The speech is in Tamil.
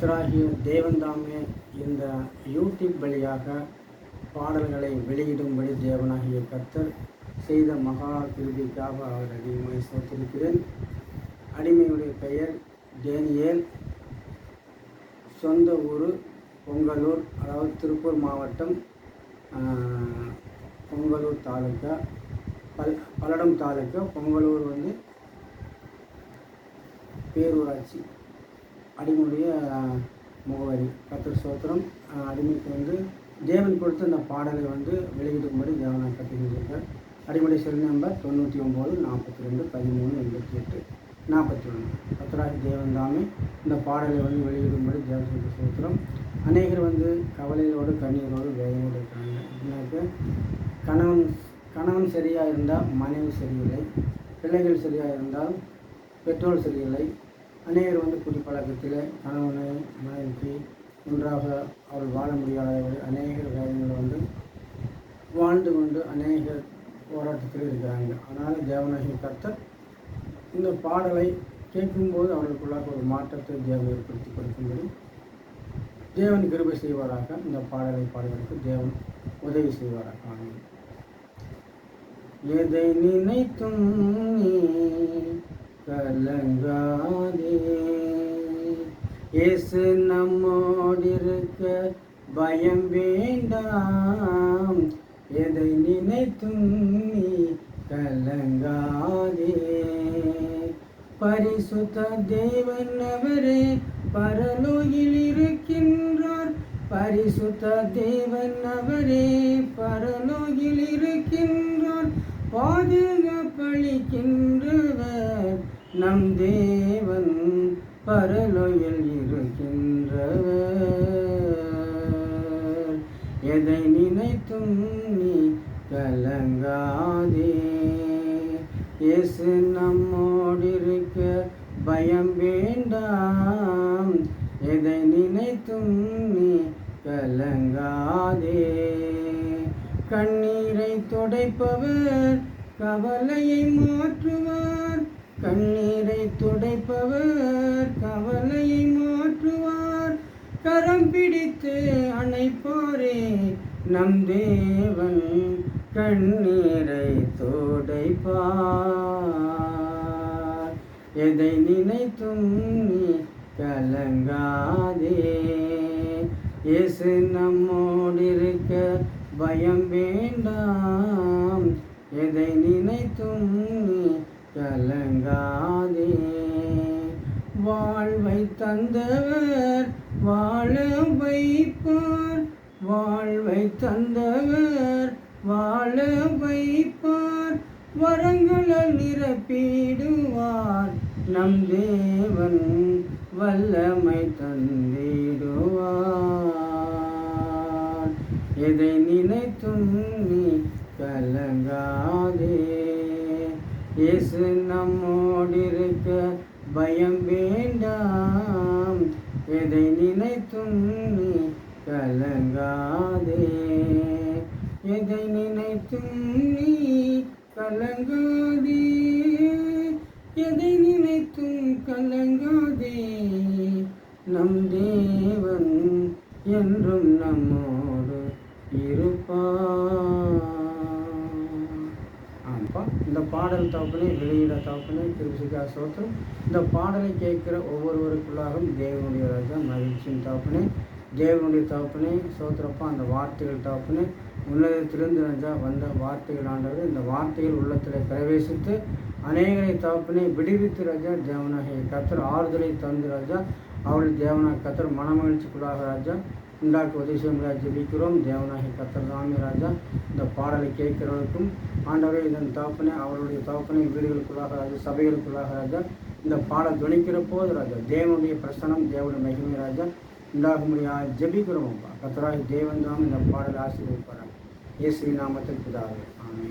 கத்தராகிய தேவன்தாமே இந்த யூடியூப் வழியாக பாடல்களை வெளியிடும்படி தேவனாகிய கத்தர் செய்த மகா கிருபிக்காக அவர் அடிமை சோத்திருக்கிறேன் அடிமையுடைய பெயர் டேனியல். சொந்த ஊர் பொங்கலூர் அதாவது திருப்பூர் மாவட்டம் பொங்கலூர் தாலுக்கா பல் பல்லடம் தாலுக்கா பொங்கலூர் வந்து பேரூராட்சி. அடிமையுடைய முகவரி. கத்தர் சோத்திரம் அடிமைக்கு வந்து தேவன் கொடுத்த இந்த பாடலை வந்து வெளியிடும்படி தேவனாக கற்றுக்கிட்டிருக்கேன் அடிமுடைய செல் நம்பர் தொண்ணூற்றி ஒம்பது நாற்பத்தி ரெண்டு பதிமூணு எண்பத்தி எட்டு நாற்பத்தி ஒன்று பத்ராஜ் தேவன் தாமே இந்த பாடலை வந்து வெளியிடும்படி தேவனுக்கு சோத்திரம் அநேகர் வந்து கவலையோடு கண்ணீரோடு வேதனையோடு இருக்காங்க. எப்படின்னாக்க கணவன் கணவன் சரியாக இருந்தால் மனைவி சரியில்லை. பிள்ளைகள் சரியாக இருந்தால் பெற்றோர் சரியில்லை. அநேகர் வந்து குடிப்பழக்கத்தில் கணவனை மனைவிக்கு ஒன்றாக அவள் வாழ முடியாதவர்கள் அநேகர் காரியங்களை வந்து வாழ்ந்து கொண்டு அநேக போராட்டத்தில் இருக்கிறாங்க. ஆனால் தேவநாயகி கர்த்தர் இந்த பாடலை கேட்கும்போது அவர்களுக்குள்ளாக ஒரு மாற்றத்தை தேவன் ஏற்படுத்தி கொடுக்கும்படி தேவன் கிருபை செய்வாராக. இந்த பாடலை பாடுவதற்கு தேவன் உதவி செய்வாராக. எதை நினைத்தும் நீ கலங்காதே. இயேசு நம்மோடிருக்க பயம் வேண்டாம். எதை நினைத்தும் நீ கலங்காதே. பரிசுத்த தேவன் அவரே பரலோகில் இருக்கின்றார். பரிசுத்த தேவன் அவரே பரலோகில் இருக்கின்றார். பாதுகாப்பளிக்கின்றார் நம் தேவன் பரலோயில் இருக்கின்றவர். எதை நினைத்தும் நீ கலங்காதே. இயேசு நம்மோடிருக்க பயம் வேண்டாம். எதை நினைத்தும் நீ கலங்காதே. கண்ணீரை துடைப்பவர் கவலையை மாற்றுவார். கண்ணீரை துடைப்பவர் கவலையை மாற்றுவார். கரம் பிடித்து அணைப்பாரே நம் தேவன் கண்ணீரை துடைப்பார். எதை நினைத்தும் நீ கலங்காதே. இயேசு நம்மோடிருக்க பயம் வேண்டாம். எதை நினைத்தும் நீ கலங்காதே. வாழ்வை தந்தவர் வாழ வைப்பார். வாழ்வை தந்தவர் வாழ வைப்பார். வரங்களால் நிரப்பிடுவார். நம் தேவன் வல்லமை தந்திடுவார். எதை நினைத்தும் இயேசு நம்மோடிருக்க பயம் வேண்டாம். எதை நினைத்தும் நீ கலங்காதே. எதை நினைத்தும் நீ கலங்காதே. எதை நினைத்தும் கலங்காதே. நம் தேவன் என்றும் நம்மோடு இரு பாடல் தவப்பனே வெளியிட தவப்பனே திருசிகா சோத்திரம் இந்த பாடலை கேட்குற ஒவ்வொருவருக்குள்ளாகவும் தேவனுடைய ராஜா மகிழ்ச்சியின் தவப்பனே தேவனுடைய தவப்பனே சோத்திரப்பா அந்த வார்த்தைகள் தவப்பனே உன்னதத்திலிருந்து ராஜா வந்த வார்த்தைகள் ஆண்டவர் இந்த வார்த்தைகள் உள்ளத்தில் பிரவேசித்து அநேகரை தவப்பனே விடுவித்து ராஜா தேவனாகிய கத்தர் ஆறுதலை தந்து ராஜா. அவள் தேவனாக கத்தர் மனமகிழ்ச்சிக்குள்ளாக ராஜா. உண்டாக்க உதவி செய்ய ஜெபிக்கிறோம் தேவனாகி கத்தர்தாமி ராஜா இந்த பாடலை கேட்கிறவருக்கும் ஆண்டவரே இதன் தகப்பனே அவருடைய தகப்பனை வீடுகளுக்குள்ளாக ராஜா சபைகளுக்குள்ளாக ராஜா இந்த பாடல் துணிக்கிற போது ராஜா தேவனுடைய பிரசனம் தேவனுடைய மகிமை ராஜா உண்டாக முடியாது ஜெபிக்கிறோம் கத்தராகி தேவன் தான் இந்த பாடலை ஆசீர்வதிப்பாராங்க இயேசுவின் நாமத்தில் பிதாவே. ஆமே